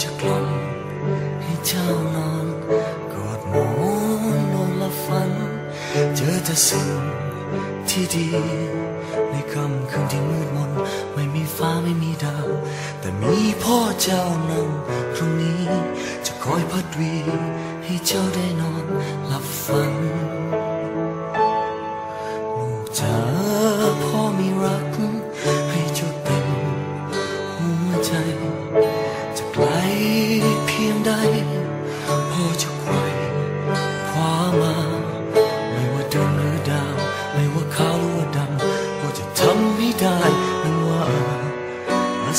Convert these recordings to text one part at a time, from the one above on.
จะกล่อมให้เจ้านอนกอดหมอนนอนละฝัน เจอแต่สิ่งที่ดี ในค่ำคืนที่มืดมน ไม่มีฟ้าไม่มีดาว แต่มีพ่อเจ้านั่งตรงนี้ จะคอยพัดวีให้เจ้าได้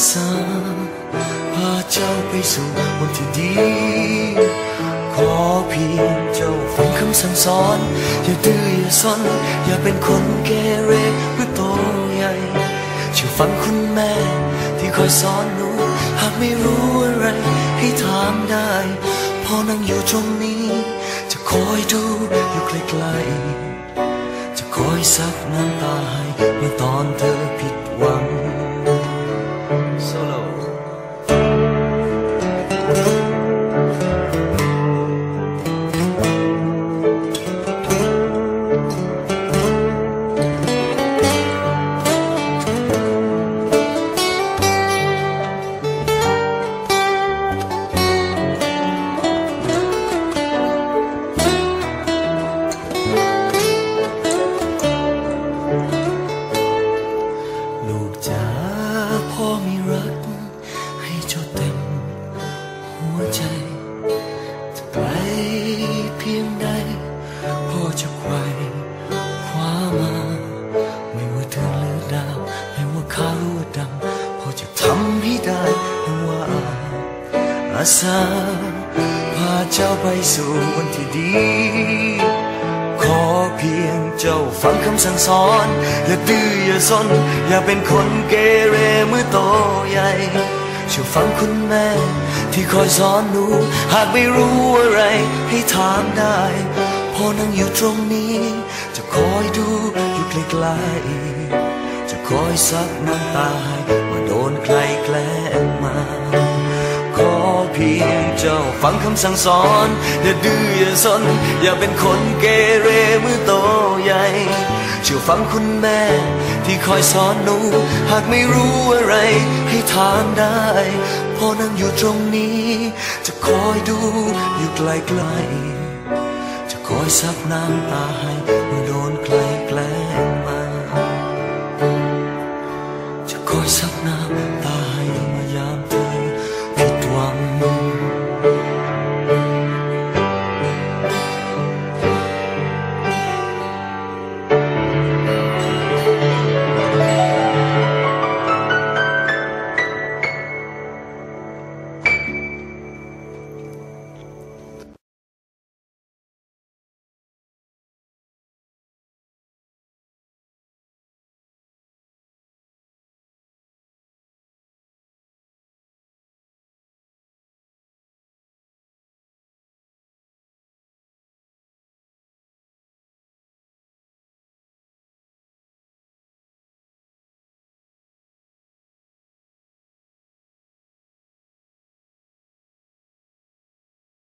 สาพาเจ้าไปสู่วันที่ดี ขอเพียงเจ้าฟังคำสั่งสอน อย่าดื้ออย่าซนอย่าเป็นคนเกเรหรือโตใหญ่เชื่อฟังคุณแม่ ที่คอยสอนหนู หากไม่รู้อะไรให้ถามได้พอนั่งอยู่ตรงนี้ จะคอยดูอยู่ไกลๆจะคอยซับน้ำตาให้เมื่อตอนเธอผิดหวัง โอาสาพาเจ้าไปสู่วันที่ดี ขอเพียงเจ้าฟังคำสั่งสอน อย่าดื้ออย่าซนอย่าเป็นคนเกเรเมื่อโตใหญ่เชื่อฟังคุณแม่ ที่คอยสอนหนู หากไม่รู้อะไรให้ถามได้พอนั่งอยู่ตรงนี้ จะคอยดูอยู่ไกลๆจะคอยซักน้ำตาให้ว่าโดนใครแกล้ง เพียงเจ้าฟังคำสั่งสอน อย่าดื้ออย่าซนอย่าเป็นคนเกเรเมื่อโตใหญ่ เชื่อฟังคุณแม่ ที่คอยสอนหนู หากไม่รู้อะไร ให้ถามได้พอนั่งอยู่ตรงนี้ จะคอยดูอยู่ไกลๆจะคอยซับน้ำตาให้เมื่อโดนใคร